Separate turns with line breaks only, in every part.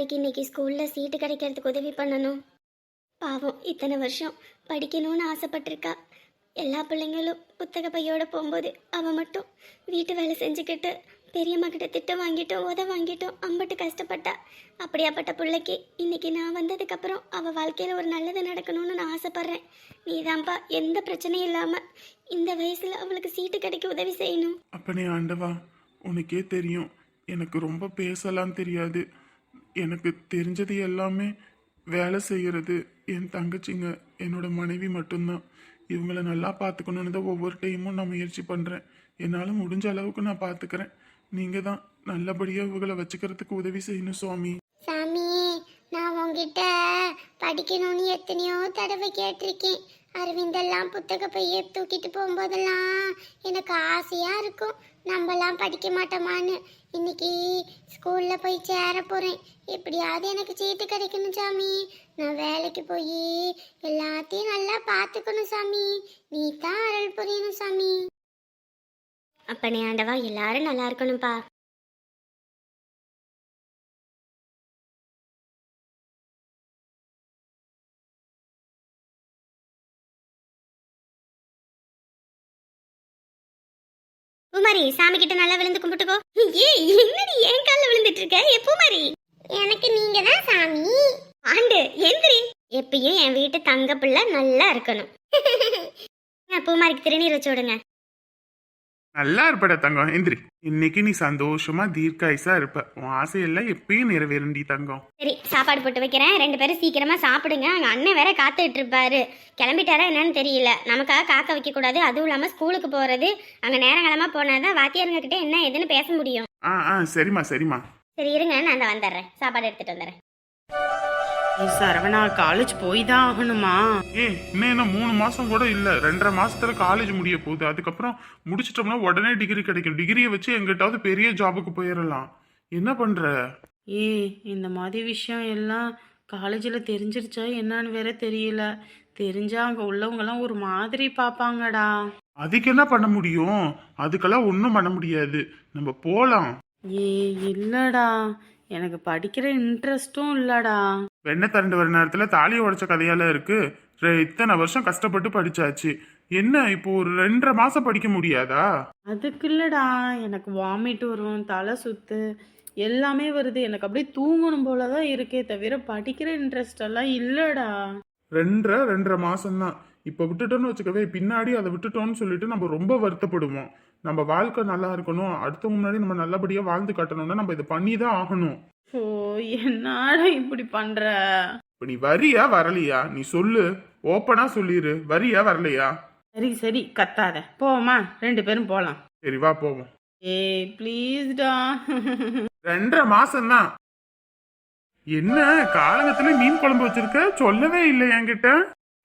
பூமாரிக்கு இன்னைக்கு ஸ்கூல்ல சீட்டு கிடைக்கிறதுக்கு உதவி பண்ணணும். பாவம் இத்தனை வருஷம் படிக்கணும்னு ஆசைப்பட்டிருக்கா. எல்லா பிள்ளைங்களும் புத்தக பையோட போகும்போது அவன் மட்டும் வீட்டு வேலை செஞ்சுக்கிட்டு பெரியம்மா கிட்ட திட்டம் வாங்கிட்டோம் உத வாங்கிட்டோம் அம்பட்டு கஷ்டப்பட்டா. அப்படியாப்பட்ட பிள்ளைக்கு இன்னைக்கு நான் வந்ததுக்கப்புறம் அவள் வாழ்க்கையில் வாழ்க்கையில ஒரு நல்லது நடக்கணும்னு நான் ஆசைப்பட்றேன். நீதான்ப்பா எந்த பிரச்சனையும் இல்லாமல் இந்த வயசுல அவளுக்கு சீட்டு கிடைக்க உதவி செய்யணும்.
அப்பனே ஆண்டவா உனக்கே தெரியும். எனக்கு ரொம்ப பேசலாம் தெரியாது. எனக்கு தெரிஞ்சது எல்லாமே வேலை செய்கிறது என் தங்கச்சிங்க என்னோட மனைவி மட்டும்தான். இவங்கள நல்லா பார்த்துக்கணுன்னு தான் ஒவ்வொரு டைமும் நான் முயற்சி பண்ணுறேன் என்னால் முடிஞ்ச அளவுக்கு நான் பார்த்துக்கிறேன். நீங்கள் தான் நல்லபடியாக இவங்களை வச்சுக்கிறதுக்கு உதவி செய்யணும் சுவாமி.
சாமி நான் உங்ககிட்ட படிக்கணும்னு எத்தனையோ தடவை கேட்டிருக்கேன். அரவிந்தெல்லாம் புத்தக பைய தூக்கிட்டு போகும்போதெல்லாம் எனக்கு ஆசையாக இருக்கும். நம்மலாம் படிக்க மாட்டோமான்னு. இன்னைக்கு ஸ்கூல்ல போய் சேர போறேன். எப்படியாவது எனக்கு சீட்டு கிடைக்கணும் சாமி. நான் வேலைக்கு போய் எல்லாத்தையும் நல்லா பார்த்துக்கணும் சாமி. நீ தான் அருள் புரியணும் சாமி. அப்பனே ஆண்டவா எல்லாரும் நல்லா இருக்கணும்ப்பா பூமாரி சாமி கிட்ட நல்லா விழுந்து கும்பிட்டுக்கோ. ஏய் என்னடி என் கால்ல விழுந்துட்டு இருக்க? ஏ பூமாரி எனக்கு நீங்க தான் சாமி. ஆண்டு எந்திரி. எப்பயும் என் வீட்டு தங்க பிள்ளை நல்லா இருக்கணும். பூமாரிக்கு திருநீர் வச்சு விடுங்க.
நல்லா இருப்பட தங்கம். எந்திரி இன்னைக்கு நீ சந்தோஷமா தீர்க்காயுசா இருப்ப. உன் ஆசையெல்லாம் எப்பயும் நிறைவேறுண்டி தங்கம்.
சரி சாப்பாடு போட்டு வைக்கிறேன். ரெண்டு பேரும் சீக்கிரமா சாப்பிடுங்க. அங்க அண்ணன் வேற காத்துட்டு இருப்பாரு. கிளம்பிட்டாரா என்னன்னு தெரியல. நமக்காக காக்க வைக்க கூடாது அதுவும் இல்லாம ஸ்கூலுக்கு போறது. அங்க நேரங்களமா போனாதான் வாத்தியாருங்க கிட்ட என்ன ஏதுன்னு பேச முடியும்.
ஆ ஆ சரிம்மா சரிம்மா.
சரி இருங்க. நான் அந்த வந்துடுறேன் சாப்பாடு எடுத்துட்டு வந்துடுறேன்
சரவணா காலேஜ் போய் தான் ஆகணுமா?
ஏய் இன்னும் என்ன மூணு மாசம் கூட இல்ல. ரெண்டரை மாசத்துல காலேஜ் முடிய போகுது. அதுக்கப்புறம் முடிச்சிட்டோம்னா உடனே டிகிரி கிடைக்கும். டிகிரியை வச்சு எங்கிட்டாவது பெரிய ஜாபுக்கு போயிடலாம் என்ன பண்ற?
ஏய் இந்த மாதிரி விஷயம் எல்லாம் காலேஜில் தெரிஞ்சிருச்சா என்னன்னு வேற தெரியல. தெரிஞ்சா அங்கே உள்ளவங்கலாம் ஒரு மாதிரி பார்ப்பாங்கடா.
அதுக்கு என்ன பண்ண முடியும்? அதுக்கெல்லாம் ஒன்றும் பண்ண முடியாது. நம்ம போலாம்.
ஏய் இல்லடா. எனக்கு படிக்கிற இன்ட்ரெஸ்ட்டும் இல்லடா.
வெண்ணை திரண்டு வர நேரத்துல தாலி உடைச்ச கதையால இருக்கு. ரெ- இத்தனை வருஷம் கஷ்டப்பட்டு படிச்சாச்சு. என்ன இப்போ ஒரு ரெண்டரை மாசம் படிக்க முடியாதா?
அதுக்கு இல்லடா. எனக்கு வாமிட் வரும் தலை சுத்து எல்லாமே வருது. எனக்கு அப்படியே தூங்கணும் போல தான் இருக்கே தவிர படிக்கிற இன்ட்ரெஸ்ட் எல்லாம் இல்லடா.
ரெண்டரை ரெண்டரை மாசம் தான் இப்போ விட்டுட்டோம்னு வச்சுக்கவே பின்னாடி அதை விட்டுட்டோம்னு சொல்லிட்டு நம்ம ரொம்ப வருத்தப்படுவோம். நம்ம வாழ்க்கை நல்லா இருக்கணும். அடுத்தவங்க முன்னாடி நம்ம நல்லபடியா வாழ்ந்து காட்டணும்னா நம்ம இதை பண்ணி தான் ஆகணும்.
ஓ என்னடா இப்படி பண்ற?
இப்போ நீ வரியா வரலையா? நீ சொல்லு. ஓப்பனா சொல்லிடு வரியா வரலையா?
சரி சரி. கத்தாத. போமா ரெண்டு பேரும் போலாம்.
சரி வா போவோம்.
ஏய் ப்ளீஸ்டா
ரெண்டரை மாசம் தான் என்ன காலங்கத்துல மீன் குழம்பு வச்சிருக்க? சொல்லவே இல்லை என்கிட்ட?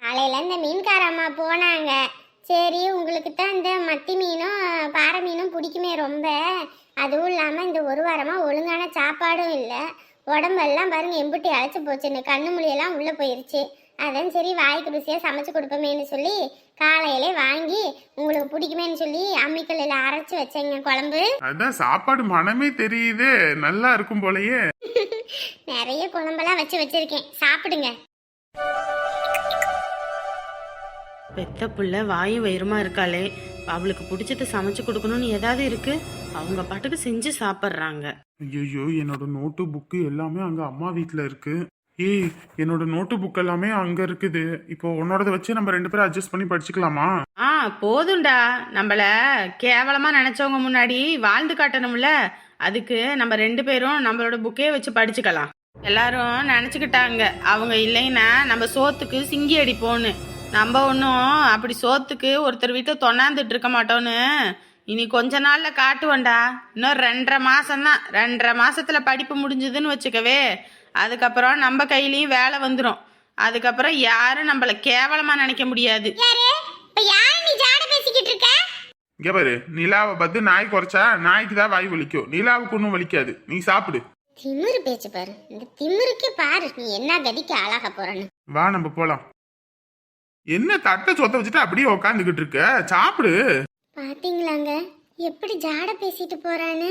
காலையில இந்த மீன்கார அம்மா போனாங்க. சரி உங்களுக்கு தான் இந்த மத்தி மீனும் பாறை மீனும் பிடிக்குமே ரொம்ப. அதுவும் இல்லாமல் இந்த ஒரு வாரமாக ஒழுங்கான சாப்பாடும் இல்லை. உடம்பெல்லாம் பாருங்க எம்புட்டி அழைச்சி போச்சுன்னு கண்ணு மொழியெல்லாம் உள்ளே போயிருச்சு. அதான் சரி வாய்க்கு ருசியாக சமைச்சு கொடுப்போமேன்னு சொல்லி காலையிலே வாங்கி உங்களுக்கு பிடிக்குமேன்னு சொல்லி அம்மிக்கல்லில் அரைச்சி வச்சேங்க குழம்பு.
அதான் சாப்பாடு மனமே தெரியுது. நல்லா இருக்கும் போலயே.
நிறைய குழம்பெல்லாம் வச்சு வச்சிருக்கேன். சாப்பிடுங்க.
பெத்த புள்ள வாயும் வயிறுமா இருக்காளே. அவளுக்கு பிடிச்சத சமைச்சு கொடுக்கணும்னு ஏதாவது இருக்கு? அவங்க பாட்டுக்கு செஞ்சு சாப்பிட்றாங்க.
ஐயோ என்னோட நோட்டு புக்கு எல்லாமே அங்க அம்மா வீட்ல இருக்கு. ஏய் என்னோட நோட்டு புக் எல்லாமே அங்க இருக்குது. இப்போ உன்னோடத வச்சு நம்ம ரெண்டு பேரும் அட்ஜஸ்ட் பண்ணி படிச்சுக்கலாமா?
ஆ போதும்டா. நம்மள கேவலமா நினைச்சவங்க முன்னாடி வாழ்ந்து காட்டணும்ல. அதுக்கு நம்ம ரெண்டு பேரும் நம்மளோட புக்கே வச்சு படிச்சுக்கலாம். எல்லாரும் நினச்சிக்கிட்டாங்க. அவங்க இல்லைன்னா நம்ம சோத்துக்கு சிங்கி அடிப்போன்னு நம்ம ஒன்றும் அப்படி சோத்துக்கு ஒருத்தர் வீட்டில் தொண்ணாந்துட்டு இருக்க மாட்டோன்னு. இனி கொஞ்ச நாள்ல காட்டுவோண்டா இன்னும் ரெண்டரை மாசம்தான். ரெண்டரை மாசத்துல படிப்பு முடிஞ்சதுன்னு வச்சுக்கவே அதுக்கப்புறம் நம்ம கையிலயும் வேலை வந்துடும் அதுக்கப்புறம் யாரும் நம்மள கேவலமா நினைக்க முடியாது.
யாரு? இப்போ யார் நீ ஜாட பேசிக்கிட்டு இருக்க?
இங்க பாரு நிலாவை பார்த்து நாய் குறைச்சா நாய்க்கு தான் வாய் வலிக்கும். நிலாவுக்கு ஒன்றும் வலிக்காது. நீ சாப்பிடு.
திமிரு பேச்சு பாரு. இந்த திமிருக்கு பாரு நீ என்ன கதிக்கு ஆளாக போறன்னு.
வா நம்ம போலாம். என்ன தட்டை சொத்த வச்சுட்டு அப்படியே உக்காந்துக்கிட்டு இருக்க? சாப்பிடு.
பாத்தீங்களாங்க? எப்படி ஜாட பேசிட்டு போறான்னு?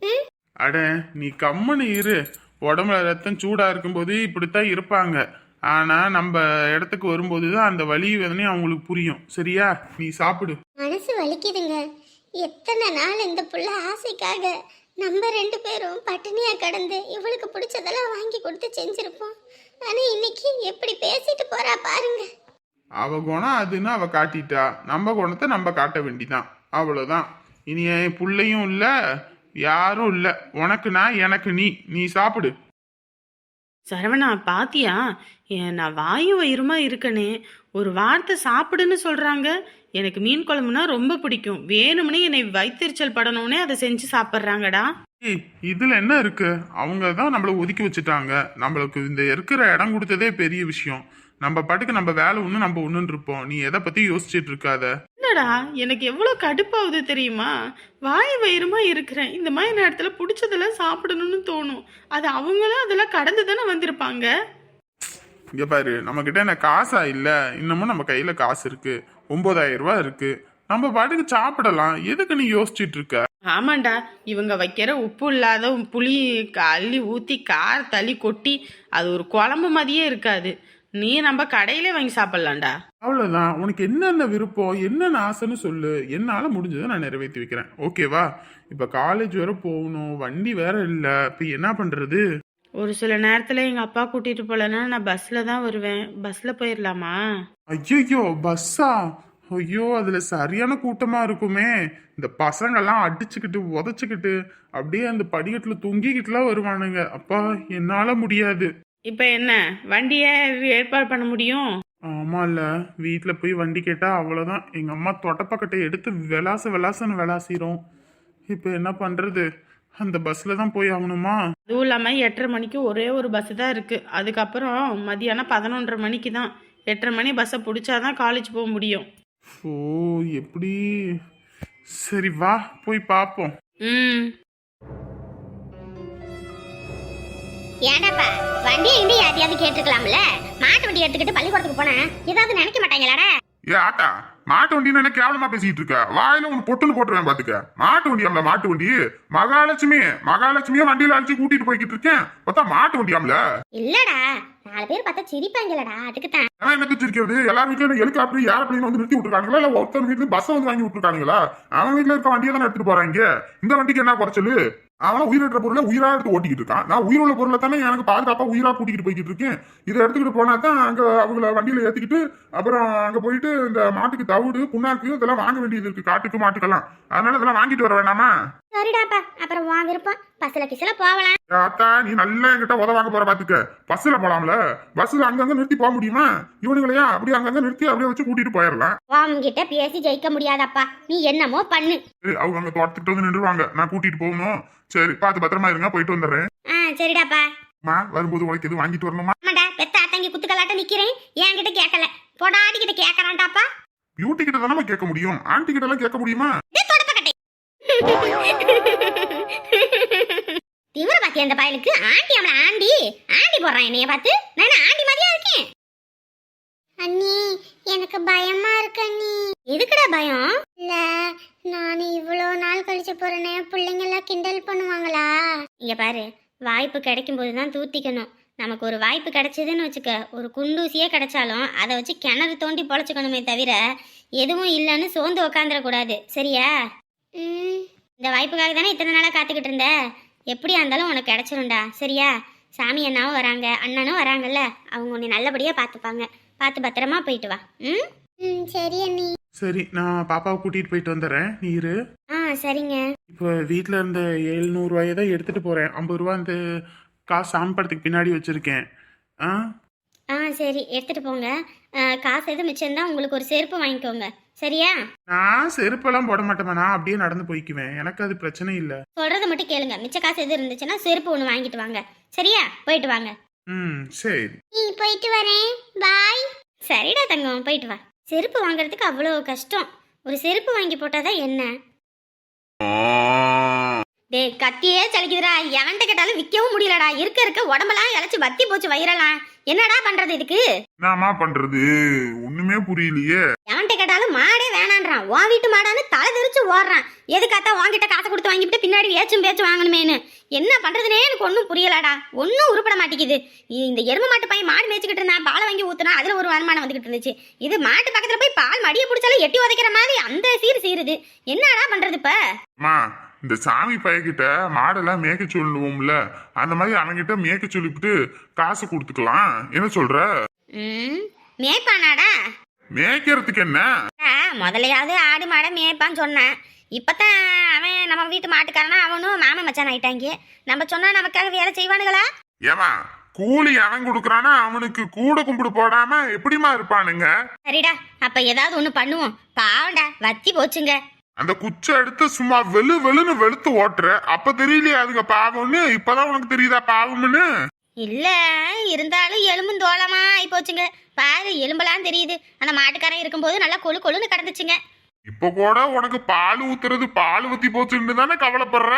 ம்?
அட நீ கம்முன்னு இரு. உடம்புல ரத்தம் சூடா இருக்கும்போது இப்படித்தான் இருப்பாங்க. ஆனா நம்ம இடத்துக்கு வரும்போது தான் அந்த வலி வேதனையும் அவங்களுக்கு புரியும். சரியா? நீ சாப்பிடு.
மனசு வலிக்குதுங்க. எத்தனை நாள் இந்த புள்ள ஆசைக்காக நம்ம ரெண்டு பேரும் பட்டினியா கடந்து இவளுக்கு பிடிச்சதெல்லாம் வாங்கி கொடுத்து செஞ்சிருப்போம். ஆனா இன்னைக்கு எப்படி பேசிட்டு போறா பாருங்க.
அவ குணம் அதுன்னு அவ காட்டிட்டா. நம்ம குணத்தை நம்ம காட்ட வேண்டிதான். அவ்வளவுதான். இனி என் புள்ளையும் இல்ல யாரும் இல்ல. உனக்கு நான் எனக்கு நீ. நீ சாப்பிடு.
சரவணா பாத்தியா? நான் வாயும் வயிறுமா இருக்கனே. ஒரு வார்த்தை சாப்பிடுன்னு சொல்றாங்க. எனக்கு மீன் குழம்புனா ரொம்ப பிடிக்கும். வேணும்னே என்னை வயிற்றுச்சல் படணும்னே அதை செஞ்சு சாப்பிட்றாங்கடா.
இதுல என்ன இருக்கு? அவங்க தான் நம்மள ஒதுக்கி வச்சுட்டாங்க. நம்மளுக்கு இந்த இருக்கிற இடம் கொடுத்ததே பெரிய விஷயம். நம்ம பாட்டுக்கு நம்ம வேலை ஒண்ணு நம்ம ஒண்ணுன்னு இருப்போம். நீ எதை பத்தி யோசிச்சுட்டு இருக்காத?
என்னடா எனக்கு எவ்வளோ கடுப்பாகுது தெரியுமா? வாய் வயிறுமா இருக்கிறேன். இந்த மாதிரி நேரத்தில் பிடிச்சதெல்லாம் சாப்பிடணும்னு தோணும். அது அவங்களும் அதெல்லாம் கடந்து தானே வந்திருப்பாங்க?
இங்க பாரு நம்ம கிட்ட என்ன காசா இல்ல? இன்னமும் நம்ம கையில காசு இருக்கு. ஒன்பதாயிரம் ரூபாய் இருக்கு. நம்ம பாட்டுக்கு சாப்பிடலாம். எதுக்கு நீ யோசிச்சுட்டு இருக்க?
ஆமாண்டா இவங்க வைக்கிற உப்பு இல்லாத புளி அள்ளி ஊற்றி கார தள்ளி கொட்டி அது ஒரு குழம்பு மாதிரியே இருக்காது. நீ நம்ம கடையிலே வாங்கி சாப்பிட்லாம்டா.
அவ்வளவுதான். உனக்கு என்னென்ன விருப்பம் என்னென்ன ஆசைன்னு சொல்லு. என்னால முடிஞ்சதை நான் நிறைவேற்றி வைக்கிறேன். ஓகேவா இப்ப காலேஜ் வேற போகணும். வண்டி வேற இல்ல. இப்ப என்ன பண்றது?
ஒரு சில நேரத்தில் எங்கள் அப்பா கூட்டிகிட்டு போகலன்னா நான் பஸ்ஸில் தான் வருவேன். பஸ்ஸில் போயிடலாமா
ஐயோ பஸ்ஸா ஐயோ அதுல சரியான கூட்டமா இருக்குமே. இந்த பசங்கெல்லாம் அடிச்சுக்கிட்டு உதச்சுக்கிட்டு அப்படியே அந்த படிக்கட்டுல தொங்கிக்கிட்டுலாம் வருவானுங்க. அப்பா என்னால முடியாது.
இப்போ என்ன வண்டியை ஏற்பாடு பண்ண முடியும்?
ஆமால வீட்ல போய் வண்டி கேட்டா அவ்வளவுதான். எங்க அம்மா தொட்டப்பக்கட்டை எடுத்து விளாச விளாசன்னு விளாசிரும். இப்போ என்ன பண்றது? அந்த பஸ்ல தான் போய் ஆகணுமா?
அதுவும் இல்லாமல் எட்டரை மணிக்கு ஒரே ஒரு பஸ்ஸு தான் இருக்குது அதுக்கப்புறம் மதியானம் பதினொன்றரை மணிக்கு தான். எட்டரை மணி பஸ்ஸை பிடிச்சாதான் காலேஜ் போக முடியும்.
ஓ எப்படி? சரி வா போய் பார்ப்போம்
ம்.
ஏடாப்பா வண்டியை இண்டி யாரையாவது கேட்டுக்கலாம்ல மாட்டு வண்டி எடுத்துக்கிட்டு பள்ளிக்கூடத்துக்கு போனா ஏதாவது நினைக்க மாட்டாங்களாடா?
ஏ ஆட்டா மாட்டு வண்டின்னு என்ன கேவலமா பேசிட்டு இருக்க? வாயில ஒன்னு பொட்டுன்னு போட்டுருவேன் பாத்துக்க. மாட்டு வண்டியாம்ல மாட்டு வண்டி. மகாலட்சுமி மகாலட்சுமிய வண்டியில அழைச்சு கூட்டிட்டு போய்கிட்டு இருக்கேன். பார்த்தா மாட்டு வண்டியாம்ல
இல்லடா. நாலு பேர் பார்த்தா சிரிப்பாங்கலடா அதுக்கு தான்
என்ன வச்சிருக்கிறது எல்லார் வீட்லயும் ஹெலிகாப்டர் ஏரோப்ளைன் வந்து நிறுத்தி விட்டுருக்காங்களா? இல்ல ஒருத்தர் வீட்டுல பஸ் வந்து வாங்கி விட்டுருக்காங்களா? அவன் வீட்டுல இருக்க வண்டியை தானே எடுத்துட்டு போறாங்க இந்த வண்டிக்கு என்ன குறைச்சலு? அவன் உயிரிழற பொருளை உயிரா எடுத்து ஓட்டிக்கிட்டு இருக்கான். நான் உயிருள்ள பொருளை தானே எனக்கு பாதுகாப்பா உயிரா கூட்டிகிட்டு போய்கிட்டு இருக்கேன். இதை எடுத்துக்கிட்டு போனா தான் அங்க அவங்கள வண்டியில ஏத்திக்கிட்டு அப்புறம் அங்க போயிட்டு இந்த மாட்டுக்கு தவிடு புண்ணாக்கு இதெல்லாம் வாங்க வேண்டியது இருக்கு. காட்டுக்கு மாட்டுக்கெல்லாம். அதனால இதெல்லாம் வாங்கிட்டு வர வேணாமா?
சரிடாப்பா அப்புறம் வா விருப்பம். பஸ்ல கிசல போகலாம்.
அத்தா நீ நல்லா என்கிட்ட உத வாங்க போற பாத்துக்க. பஸ்ல போலாம்ல. பஸ்ல அங்கங்க நிறுத்தி போக முடியுமா? இவனுங்களையா அப்படியே அங்கங்க நிறுத்தி அப்படியே வச்சு கூட்டிட்டு போயிடலாம்
உன்கிட்ட பேசி ஜெயிக்க முடியாதப்பா. நீ என்னமோ பண்ணு.
அவங்க அங்க தோட்டத்துட்டு வந்து நின்றுவாங்க நான் கூட்டிட்டு போகணும். சரி பார்த்து பத்திரமா இருங்க போயிட்டு வந்துடுறேன்.
ஆ சரிடாப்பா.
அம்மா வரும்போது உனக்கு எதுவும் வாங்கிட்டு வரணுமா?
ஆமாடா பெத்த அத்தங்கி குத்துக்கலாட்ட நிக்கிறேன். என்கிட்ட கேட்கல பொடாடி கிட்ட கேட்கறான்டாப்பா
பியூட்டி கிட்ட தானே கேட்க முடியும். ஆன்டி கிட்ட எல்லாம் கேட்க முடியுமா?
திமிர பாத்தி அந்த பயலுக்கு? ஆண்டி அவன ஆண்டி. ஆண்டி போடுறான் என்னைய பார்த்து. நான் ஆண்டி மாதிரியா இருக்கேன்? அண்ணி எனக்கு பயமா இருக்கு அண்ணி. எதுக்குடா பயம்? இல்ல நான் இவ்வளோ நாள் கழிச்சு போறேனே பிள்ளைங்க எல்லாம் கிண்டல் பண்ணுவாங்களா? இங்க பாரு வாய்ப்பு கிடைக்கும் போது தான் தூத்திக்கணும். நமக்கு ஒரு வாய்ப்பு கிடைச்சதுன்னு வச்சுக்க ஒரு குண்டூசியே கிடைச்சாலும் அதை வச்சு கிணறு தோண்டி பொழைச்சிக்கணுமே தவிர எதுவும் இல்லைன்னு சோர்ந்து உக்காந்துடக்கூடாது சரியா? இந்த வாய்ப்புக்காக தானே இத்தனை நாளாக காத்துக்கிட்டு இருந்த? எப்படியா இருந்தாலும் உனக்கு கிடைச்சிரும்டா. சரியா? சாமி அண்ணாவும் வராங்க. அண்ணனும் வராங்கல்ல. அவங்க உன்னை நல்லபடியாக பார்த்துப்பாங்க. பார்த்து பத்திரமா போயிட்டு வா. ம்? ம் சரி அண்ணி.
சரி நான் பாப்பாவை கூட்டிட்டு போயிட்டு வந்துடுறேன். நீ இரு.
ஆ சரிங்க.
இப்போ வீட்டில் இருந்த எழுநூறுவாயை தான் எடுத்துட்டு போறேன். ஐம்பது ரூபா அந்த காசு சாமி படத்துக்கு பின்னாடி வச்சிருக்கேன். ஆ?
ஆ சரி. எடுத்துட்டு போங்க. காசு எதுவும் மிச்சம் தான் உங்களுக்கு ஒரு செருப்பு வாங்கிக்கோங்க. சரியா?
நான் செருப்பெல்லாம் போட மாட்டேன் நான் அப்படியே நடந்து போய்க்குவேன். எனக்கு அது பிரச்சனை இல்லை.
சொல்றத மட்டும் கேளுங்க. மிச்ச காசு எது இருந்துச்சுன்னா செருப்பு ஒன்று வாங்கிட்டு வாங்க. சரியா? போயிட்டு வாங்க.
ம் சரி.
நீ போயிட்டு வரேன். பாய். சரிடா தங்கம் போயிட்டு வா. செருப்பு வாங்குறதுக்கு அவ்வளோ கஷ்டம். ஒரு செருப்பு வாங்கி போட்டாதான் என்ன? டேய் கத்தியே சலிக்குதுடா. எவன்கிட்ட கேட்டாலும் விற்கவும் முடியலடா. இருக்க இருக்க உடம்பெல்லாம் இழைச்சி வத்தி போச்சு வயிறெல்லாம். என்னடா பண்றது இதுக்கு?
என்னம்மா பண்றது? ஒண்ணுமே புரியலையே.
எவன்கிட்ட கேட்டாலும் மாடே வேணான்றான். உன் வீட்டு மாடான்னு தலை தெரிச்சு ஓடுறான். எதுக்காத்தா உன்கிட்ட காசை கொடுத்து வாங்கிட்டு பின்னாடி ஏச்சும் பேச்சும் வாங்கணுமேனு என்ன பண்றதுனே எனக்கு ஒன்றும் புரியலடா. ஒன்றும் உருப்பட மாட்டேங்குது. இந்த எரும மாட்டு பையன் மாடு மேய்ச்சிக்கிட்டு இருந்தான். பாலை வாங்கி ஊத்துனா அதுல ஒரு வருமானம் வந்துகிட்டு இருந்துச்சு. இது மாட்டு பக்கத்துல போய் பால் மடியை பிடிச்சாலும் எட்டி உதைக்கிற மாதிரி அந்த சீர் சீருது. என்னடா பண்றது இப்ப?
இந்த சாமி பையகிட்ட மாடெல்லாம் மேய்க்க சொல்லுவோம்ல அந்த மாதிரி அவன்கிட்ட மேய்க்க சொல்லிவிட்டு காசு கொடுத்துக்கலாம். என்ன சொல்ற?
ம் மேய்ப்பானாடா.
மேய்க்கிறதுக்கு என்ன?
ஆ, முதலையாவது ஆடு மாடை மேய்ப்பான்னு சொன்னேன். இப்பதான் அவன் நம்ம வீட்டு மாட்டுக்காரனா அவனும் மாமன் மச்சான் ஆயிட்டாங்க. நம்ம சொன்னா நமக்காக வேலை செய்வானுங்களா
ஏமா கூலி அவன் கொடுக்கறானா அவனுக்கு கூட கும்பிடு போடாம எப்படிமா இருப்பானுங்க?
சரிடா அப்ப ஏதாவது ஒண்ணு பண்ணுவோம். பாவண்டா வத்தி போச்சுங்க.
அந்த குச்சை எடுத்து சும்மா வெளு வெளுன்னு வெளுத்து ஓட்டுற. அப்ப தெரியலையா அதுங்க பாவம்னு? இப்பதான் உனக்கு தெரியுதா பாவம்னு?
இல்ல இருந்தாலும் எலும்பும் தோளமா ஆகி போச்சுங்க. பாரு எலும்பெல்லாம் தெரியுது. அந்த மாட்டுக்காரன் இருக்கும்போது நல்லா கொழு கொழுன்னு கிடந்துச்சுங்க.
இப்ப கூட உனக்கு பால் ஊத்துறது பால் ஊத்தி போச்சுன்னு தானே கவலைப்படுற?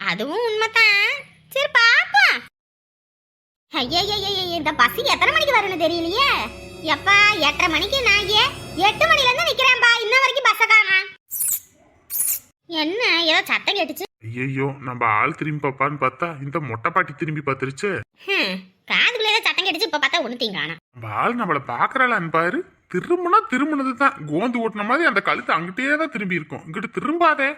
அதுவும் உண்மைதான். சரி பாப்போம் ஐயா இந்த பஸ் எத்தனை மணிக்கு வரும்னு தெரியலையே. எப்பா எட்டரை மணிக்கு நான் ஏ எட்டு மணில இருந்து நிக்கிறேன்பா. இன்ன வரைக்கும் பஸ்ஸை காணா என்ன ஏதோ சத்தம் கேட்டுச்சு?
ஐயோ நம்ம ஆள் திரும்பி பாப்பான்னு பார்த்தா இந்த மொட்டை பாட்டி திரும்பி பார்த்துருச்சு.
காதுக்குள்ள ஏதோ சத்தம் கேட்டுச்சு இப்ப பார்த்தா ஒண்ணுத்தையும் காணோம்
நம்ம ஆள் நம்மள பாக்குறாளான்னு பாரு. திரும்பினா திரும்பினது தான் கோந்து ஓட்டின மாதிரி அந்த கழுத்து அங்கிட்டே தான் திரும்பி இருக்கும். இங்கிட்டு திரும்பாதே.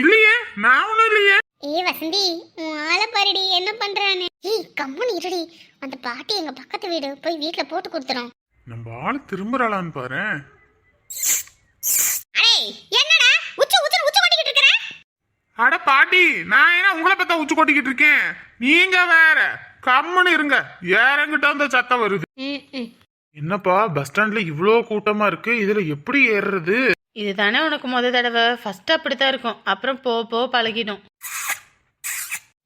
இல்லையே நான் ஒண்ணும் இல்லையே.
ஏய் வசந்தி ஆளை பாருடி என்ன பண்றான்னு? ஏய் கம்முன்னு இருடி. அந்த பாட்டி எங்க பக்கத்து வீடு போய் வீட்ல போட்டு கொடுத்துறோம்
நம்ம ஆள் திரும்புறாளான்னு பாரு
என்னடா? உச்சு உச்சு உச்சு கொட்டிக்கிட்டு இருக்கிற?
அட பாட்டி நான் என்ன உங்களை பத்தா உச்சி கொட்டிக்கிட்டு இருக்கேன்? நீங்க வேற. கம்முன்னு இருங்க. ஏறங்கிட்ட அந்த சத்தம் வருது. என்னப்பா பஸ் ஸ்டாண்ட்ல இவ்வளோ கூட்டமா இருக்கு? இதுல எப்படி ஏறுறது?
இதுதானே உனக்கு முத தடவை. ஃபர்ஸ்ட் அப்படித்தான் இருக்கும். அப்புறம் போ போ பழகிடும்.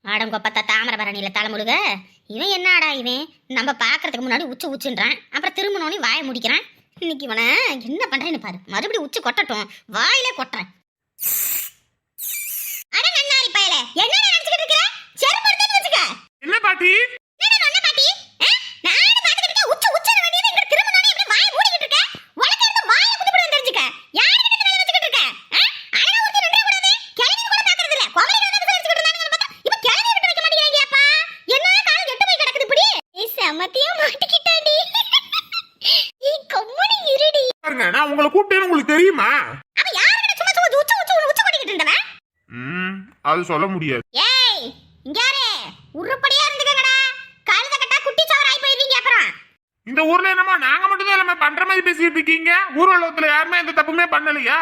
ஆடங்கொப்பத்தா தாமிரபரணியில தலைமுழுக. இவன் என்னடா இவன்? நம்ம பாக்குறதுக்கு முன்னாடி உச்சி உச்சுன்றான். அப்புறம் திரும்பினோனே வாயை முடிக்கிறான். இன்னைக்கு இவனை என்ன பண்றேன்னு பாரு. மறுபடியும் உச்சி கொட்டட்டும். வாயிலே கொட்டுறேன். அட நன்னாரி பயலே. என்ன நினைச்சுக்கிட்டு இருக்கிற? செருப்பு எடுத்து வச்சுக்க.
என்ன பாட்டி?
என்ன? நொன்ன
பாருங்க நான் உங்களை கூப்பிட்டேன்னு உங்களுக்கு தெரியுமா?
அவன் யார்கிட்ட சும்மா சும்மா உச்சு உச்சு உச்சு கொட்டிக்கிட்டு இருந்தவன்
ம் அது சொல்ல முடியாது.
ஏய் இங்க யாரு? உருப்படியா இருந்துக்கங்கடா. கழுத கட்டா குட்டி சவர் ஆகி போயிருவீங்க அப்புறம்.
இந்த ஊர்ல என்னமா நாங்க மட்டும் தான் எல்லாமே பண்ற மாதிரி பேசிட்டு இருக்கீங்க? ஊர் உலகத்துல யாருமே எந்த தப்புமே பண்ணலையா?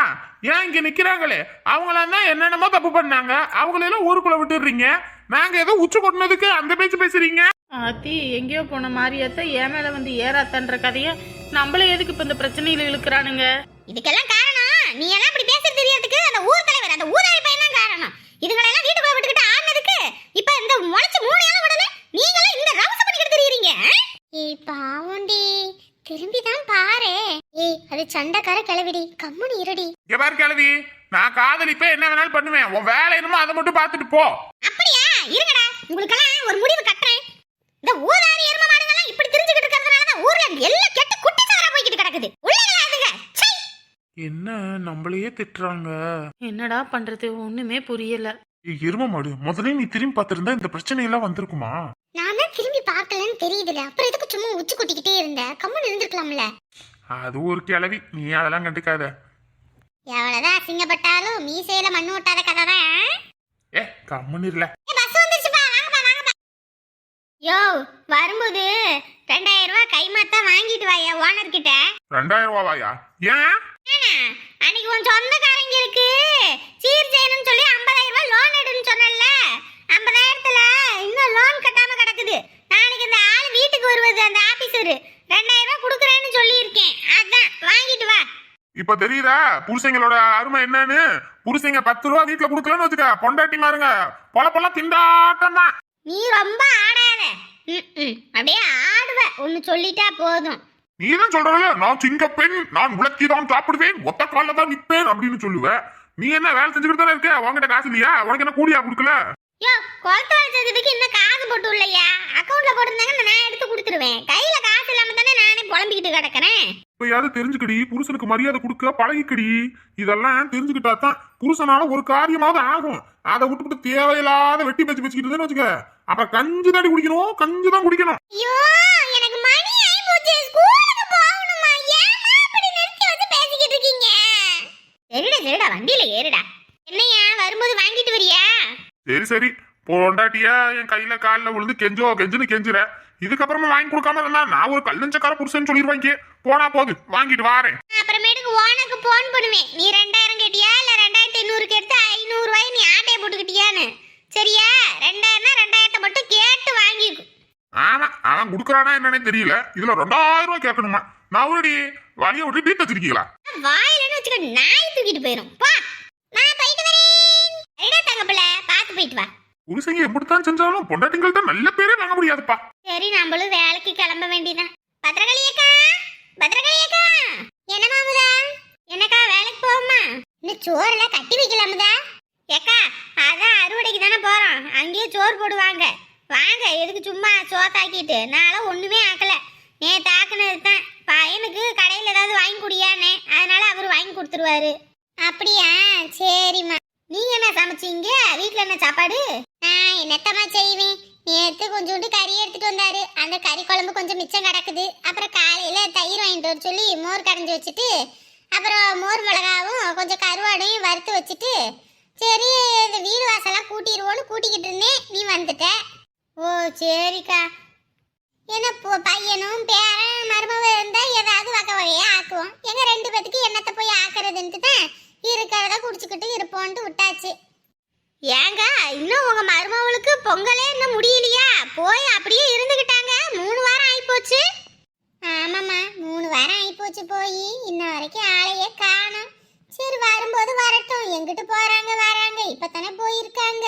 ஏன் இங்க நிக்கிறாங்களே? அவங்களாம் தான் என்னென்னமோ தப்பு பண்ணாங்க. அவங்களெல்லாம் ஊருக்குள்ள விட்டுடுறீங்க. நாங்க ஏதோ உச்சி கொட்டினதுக்கு அந்த பேச்சு பேசுறீங்க?
ஆத்தி எங்கேயோ போன மாரியத்த என் மேல வந்து ஏறாத்தன்ற கதைய நம்மள எதுக்கு இப்ப இந்த பிரச்சனையில இழுக்கிறானுங்க?
இதுக்கெல்லாம் காரணம் நீ எல்லாம் இப்படி பேசுறது தெரியறதுக்கு அந்த ஊர் தலைவர் அந்த ஊதாரி பையன் தான் காரணம். இதுங்களெல்லாம் வீட்டுக்குள்ள விட்டுக்கிட்டு ஆனதுக்கு இப்ப இந்த முளைச்சு மூணு இடம் விடல நீங்களும் இந்த ரவுச பண்ணிக்கிட்டு தெரியுறீங்க
ஏய் பாவண்டி திரும்பி தான் பாரு. ஏய் அது சண்டைக்கார கிளவிடி கம்முன்னு இருடி.
இங்க பாரு கிழவி நான் காதலிப்பேன் என்ன வேணாலும் பண்ணுவேன். உன் வேலை என்னமோ அதை மட்டும் பார்த்துட்டு போ.
அப்படியா? இருங்கடா உங்களுக்கெல்லாம் ஒரு முடிவு கட்டுறேன் இந்த ஊதாரி எரும மாடுங்கெல்லாம் இப்படி தெரிஞ்சுக்கிட்டு இருக்கிறதுனால தான் ஊர்ல எல்லாம் கெட்டு குட்டி சவரா போய்கிட்டு கிடக்குது. சை!
என்ன நம்மளையே திட்டுறாங்க?
என்னடா பண்றது? ஒண்ணுமே புரியல.
எரும மாடு முதல்ல நீ திரும்பி பார்த்திருந்தா இந்த பிரச்சனை எல்லாம் வந்திருக்குமா?
நான் திரும்பி பார்க்கலன்னு தெரியுதுல அப்புறம் எதுக்கு சும்மா உச்சி கொட்டிக்கிட்டே இருந்த? கம்முன்னு இருந்திருக்கலாம்ல.
அது ஒரு கிளவி நீ அதெல்லாம் கண்டுக்காத.
எவ்வளவுதான் அசிங்கப்பட்டாலும் மீசையில மண்ணு ஒட்டாத கதை தான்
ஏ கம்முன்னு இல்ல
பஸ் வந்துருச்சுப்பா வாங்கப்பா வாங்கப்பா யோ வரும்போது ரெண்டாயிரம் ரூபாய் கைமாத்தா வாங்கிட்டு வாயா ஓனர் கிட்ட?
ரெண்டாயிரம் ரூபாயா ஏன்?
அன்னைக்கு உன் சொந்தக்காரங்களுக்கு சீர் செய்யணும்னு சொல்லி ஐம்பதாயிரம் ரூபாய் லோன் எடுன்னு சொன்னல ஐம்பதாயிரத்துல இன்னும் லோன் கட்டாம கிடக்குது. நாளைக்கு இந்த ஆள் வீட்டுக்கு வருவது அந்த ஆபீசர் ரெண்டாயிரம் ரூபாய் கொடுக்குறேன்னு சொல்லியிருக்கேன். அதான் வாங்கிட்டு வா.
இப்ப தெரியுதா? புருஷங்களோட அருமை என்னன்னு? புருஷங்க பத்து ரூபா வீட்டுல கொடுக்கலன்னு வச்சுக்க பொண்டாட்டி மாருங்க. பொல பொல திண்டாட்டம் தான்
நீ ரொம்ப ம். அப்படியே ஆடுவ ஒன்னு சொல்லிட்டா போதும்.
நீ தான் சொல்றல நான் சிங்க பெண். நான் உலக்கி தான் சாப்பிடுவேன். ஒத்த காலில் தான் நிற்பேன் அப்படின்னு சொல்லுவ. நீ என்ன வேலை செஞ்சுக்கிட்டு தானே இருக்க? உங்ககிட்ட காசு இல்லையா? உனக்கு என்ன கூலியா கொடுக்கல?
யோ குளத்து வச்சதுக்கு இன்னும் காசு போட்டு இல்லையா? அக்கவுண்ட்ல போட்டிருந்தாங்க நான் எடுத்து கொடுத்துருவேன். கையில காசு இல்லாம தானே நானே புலம்பிக்கிட்டு கிடக்குறேன்.
இப்பயாவது தெரிஞ்சுக்கடி? புருஷனுக்கு மரியாதை கொடுக்க பழகிக்கடி. இதெல்லாம் தெரிஞ்சுக்கிட்டா தான் புருஷனால ஒரு காரியமாவது ஆகும். அதை விட்டுவிட்டு தேவையில்லாத வெட்டி பேச்சு இருந்தேன்னு வச்சுக்க. அப்புறம் கஞ்சி தாண்டி குடிக்கணும் கஞ்சி தான் குடிக்கணும்.
ஐயோ எனக்கு மணி ஆயி போச்சு. ஸ்கூலுக்கு போகணுமா? ஏமா இப்படி நிறுத்தி வச்சு பேசிக்கிட்டு இருக்கீங்க?
சரிடா சரிடா வண்டியில ஏறுடா. என்னையா வரும்போது வாங்கிட்டு வரியா?
சரி சரி. பொண்டாட்டியா என் கையில கால்ல விழுந்து கெஞ்சோ கெஞ்சுன்னு கெஞ்சுற. இதுக்கப்புறமா வாங்கி கொடுக்காம இருந்தா நான் ஒரு கல்லஞ்சக்கார புருஷன் சொல்லிடுவாங்க போனா போது வாங்கிட்டு வாரேன்.
அப்புறமேட்டுக்கு ஓனக்கு போன் பண்ணுவேன். நீ கேட்டியா இல்ல ரெண்டாயிரத்தி ஐநூறுக்கு எடுத்து ஐநூறு ரூபாய் நீ ஆட்டையை போட்டுக்கிட்டியான்னு சரியா ரெண்டாயிரம்னா ரெண்டாயிரத்தை மட்டும் கேட்டு வாங்கிக்கும்
ஆமா குடுக்கறானா என்னன்னே தெரியல. இதுல ரெண்டாயிரம் ரூபாய் கேட்கணுமா? நான் ஒரு வழியை விட்டு வீட்டு வச்சிருக்கீங்களா?
வாயிலன்னு வச்சுக்க நாய் தூக்கிட்டு போயிரும். பா.
நான் போயிட்டு வரேன்.
சரிடா தங்கப்பிள்ள பார்த்து போயிட்டு வா.
புருஷங்க எப்படித்தான் செஞ்சாலும் பொண்டாட்டிங்கள்ட்ட நல்ல பேரே வாங்க முடியாதுப்பா.
சரி நம்மளும் வேலைக்கு கிளம்ப வேண்டியதான் பத்திரகாளி அக்கா பத்திரகாளி அக்கா.
என்ன மாமுதா
என்னக்கா வேலைக்கு போவோமா?
இந்த சோறெல்லாம் கட்டி வைக்கலாமுதா?
ஏக்கா அதான் அறுவடைக்கு தானே போறோம். அங்கேயே சோறு போடுவாங்க. வாங்க எதுக்கு சும்மா சோத்தாக்கிட்டு? நான்லாம் ஒன்றுமே ஆக்கல. நே தாக்குனது தான். பையனுக்கு கடையில் ஏதாவது வாங்கி குடியானே அதனால அவர் வாங்கி கொடுத்துருவாரு.
அப்படியா? சரிம்மா.
நீங்கள் என்ன சமைச்சீங்க? வீட்டில் என்ன சாப்பாடு?
நான் என்னத்தம்மா செய்வேன்? நேற்று கொஞ்சோண்டு கறி எடுத்துகிட்டு வந்தார். அந்த கறி குழம்பு கொஞ்சம் மிச்சம் கிடக்குது. அப்புறம் காலையில் தயிர் வாங்கிட்டு வர சொல்லி மோர் கடைஞ்சி வச்சுட்டு அப்புறம் மோர் மிளகாவும் கொஞ்சம் கருவாடையும் வறுத்து வச்சுட்டு சரி இந்த வீடு வாசலாம் கூட்டிடுவோன்னு கூட்டிக்கிட்டு இருந்தேன். நீ வந்துட்ட. ஓ சரிக்கா. என்ன பையனும் பேரன் மருமக இருந்தால் ஏதாவது வகை வகையாக ஆக்குவோம். எங்கள் ரெண்டு பேத்துக்கு என்னத்தை போய் ஆக்குறதுன்ட்டு தான் இருக்கிறத குடிச்சுக்கிட்டு இருப்போன்ட்டு விட்டாச்சு.
ஏங்க இன்னும் உங்கள் மருமவளுக்கு பொங்கலே இன்னும் முடியலையா? போய் அப்படியே இருந்துக்கிட்டாங்க மூணு வாரம் ஆகிப்போச்சு
ஆமாம்மா மூணு வாரம் ஆகிப்போச்சு போய். இன்ன வரைக்கும் ஆளையே காணோம். சரி வரும்போது வரட்டும். எங்கிட்டு போகிறாங்க வராங்க. இப்போ தானே போயிருக்காங்க.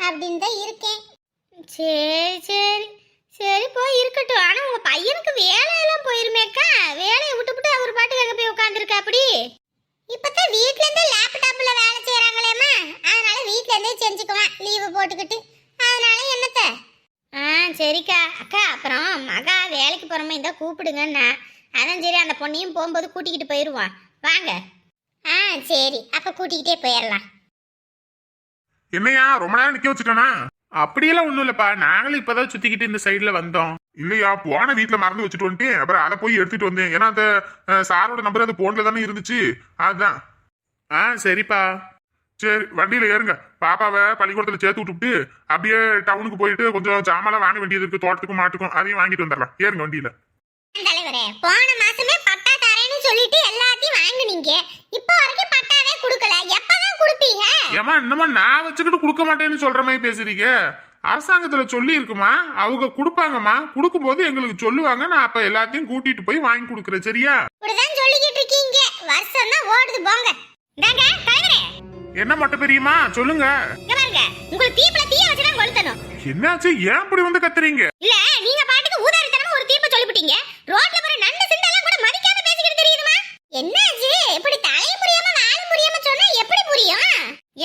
அப்படின்னு தான் இருக்கேன்.
சரி சரி. சரி போய் இருக்கட்டும். ஆனா உங்க பையனுக்கு வேலையெல்லாம் போயிருமேக்கா. வேலையை விட்டுப்புட்டு அவர் பாட்டுக்கு அங்க போய் உட்காந்துருக்க அப்படி?
இப்பதான் வீட்ல இருந்தே லேப்டாப்ல வேலை செய்யறாங்களேம்மா அதனால வீட்ல இருந்தே செஞ்சுக்குவேன் லீவு போட்டுக்கிட்டு. அதனால என்னத்த?
ஆ சரிக்கா. அக்கா அப்புறம் மகா வேலைக்கு போறோமே? இருந்தால் கூப்பிடுங்கண்ணா. அதான் சரி அந்த பொண்ணையும் போகும்போது கூட்டிக்கிட்டு போயிடுவான் வாங்க.
ஆ சரி. அப்ப கூட்டிக்கிட்டே போயிடலாம்
என்னையா ரொம்ப நேரம் நிக்க வச்சுட்டேனா?
அப்படியெல்லாம் ஒண்ணும் இல்லப்பா. நாங்களும் இப்பதான் சுத்திக்கிட்டு இந்த சைடுல வந்தோம்.
இல்லையா? போன வீட்ல மறந்து வச்சுட்டு வந்துட்டேன். அப்புறம் அதை போய் எடுத்துட்டு வந்தேன். ஏன்னா அந்த சாரோட நம்பர் அந்த போன்ல தானே இருந்துச்சு. அதுதான்
ஆ சரிப்பா.
சரி வண்டியில ஏறுங்க. பாப்பாவை பள்ளிக்கூடத்துல சேர்த்து விட்டுட்டு அப்படியே டவுனுக்கு போயிட்டு கொஞ்சம் ஜாமான்லாம் வாங்க வேண்டியது இருக்கு. தோட்டத்துக்கும் மாட்டுக்கும் அதையும் வாங்கிட்டு வந்துடலாம். ஏறுங்க வண்டியில.
தலைவரே? போன மாசமே சொல்லிட்டு எல்லாத்தையும் வாங்குனீங்க. இப்போ வரைக்கும் பட்டாவே கொடுக்கல. எப்பதான் கொடுப்பீங்க?
ஏமா என்னமா நான் வச்சுக்கிட்டு கொடுக்க மாட்டேன்னு சொல்ற மாதிரி பேசுறீங்க? அரசாங்கத்துல சொல்லி இருக்குமா? அவங்க கொடுப்பாங்கம்மா. கொடுக்கும்போது எங்களுக்கு சொல்லுவாங்க. நான் அப்ப எல்லாத்தையும் கூட்டிட்டு போய் வாங்கி கொடுக்குறேன். சரியா?
இப்படிதான் சொல்லிக்கிட்டு இருக்கீங்க. வருஷம் தான் ஓடுது. போங்க.
தலைவரே
என்ன மட்டும் பெரியமா சொல்லுங்க.
இங்க பாருங்க. உங்களுக்கு தீப்புல தீய வச்சுதான் கொளுத்தணும்.
என்னாச்சு? ஏன் இப்படி வந்து கத்துறீங்க?
இல்ல நீங்க பாட்டுக்கு ஊதாரித்தனமா ஒரு தீர்ப்பு சொல்லிவிட்டீங்க. ரோட்ல போற நண்டு சிண்டெல்லாம் கூட மதிக்காம பேசிக்கிட்டு தெரியுதுமா
என்னாச்சு? இப்படி தலைய புரியாம வாழ புரியாம சொன்னா எப்படி புரியும்?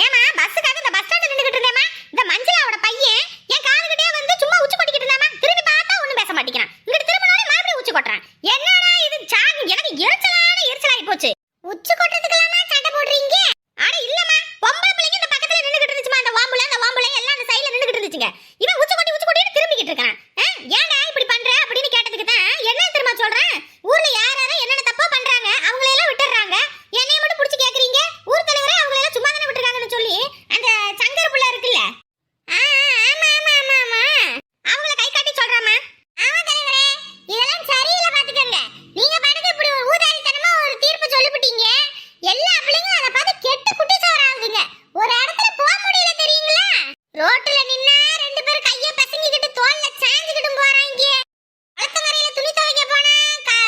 ஏமா பஸ்ஸுக்காக இந்த பஸ் ஸ்டாண்ட்ல நின்னுகிட்டு இருந்தேமா இந்த மஞ்சளாவோட பையன் என் காதுகிட்டே வந்து சும்மா உச்சி கொட்டிக்கிட்டு இருந்தாமா திரும்பி பார்த்தா ஒண்ணும் பேச மாட்டேங்கிறான். இங்கிட்டு திரும்பினாலும் மறுபடியும் உச்சி கொட்டுறான். என்னடா இது? சாங் எனக்கு எரிச்சலான எரிச்சலாகி போச்சு.
உச்சி கொட்டுறதுக்கு சண்டை போடுறீங்க
அட இல்லம்மா பொம்பளை பிள்ளைங்க இந்த பக்கத்துல நின்னுகிட்டு இருந்துச்சுமா அந்த வாம்புல அந்த வாம்புல எல்லாம் அந்த சைடுல நின்னுகிட்டு இருந்துச்சுங்க இவன் உச்சி கொட்டி உச்சி கொட்டிட்டு திரும்பிக்கிட்டு இருக்கான் ஆ, ஏன்டா இப்படி பண்ற அப்படின்னு கேட்டதுக்கு தான் என்ன தெரியுமா சொல்றேன் ஊர்ல யார் யாரோ என்னென்ன தப்பா பண்றாங்க அவங்கள எல்லாம் விட்டுறாங்க என்னைய மட்டும் புடிச்சு கேக்குறீங்க ஊர் தலைவரே அவங்கள எல்லாம் சும்மா தானே விட்டுருக்காங்கன்னு சொல்லி அந்த சங்கர் புள்ள இருக்குல்ல
ஆ, ஆமா ஆமா ஆமா ஆமா
அவங்கள கை காட்டி சொல்றாமா
ஆமா தலைவரே இதெல்லாம் சரியில்லை பாத்துக்கங்க நீங்க பாட்டுக்கு இப்படி ஒரு ஊதாரித்தனமா ஒரு தீர்ப்பு சொல்லிவிட்டீங்க எல்லா பிள்ளைங்களும் அதை பார்த்து கெட்டு குட்டி சோறாகுதுங்க ஒரு இடத்துல போக முடியல தெரியுங்களா ரோட்டுல நின்னா ரெண்டு பேரும் கைய பசங்கிக்கிட்டு தோல்ல சாஞ்சுக்கிட்டு போறாங்க குளத்தங்கரையில துணி துவைக்க போனா க-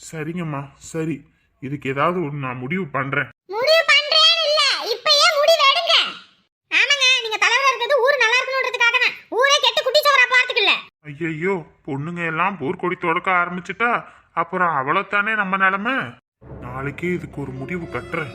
சரிங்கம்மா சரி இதுக்கு ஏதாவது ஒன்று நான் முடிவு பண்றேன்.
முடிவு பண்றேன்னு இல்ல இப்பயே முடிவு எடுங்க.
ஆமாங்க நீங்க தலைவரா இருக்கிறது ஊர் நல்லா இருக்கணுன்றதுக்காக தான். ஊரே கெட்டு குட்டி சோறா பார்த்துக்கு இல்ல
ஐயையோ பொண்ணுங்க எல்லாம் போர்க்கொடி தொடக்க ஆரம்பிச்சிட்டா அப்புறம் அவ்வளோத்தானே நம்ம நிலமை? நாளைக்கே இதுக்கு ஒரு முடிவு கட்டுறேன்.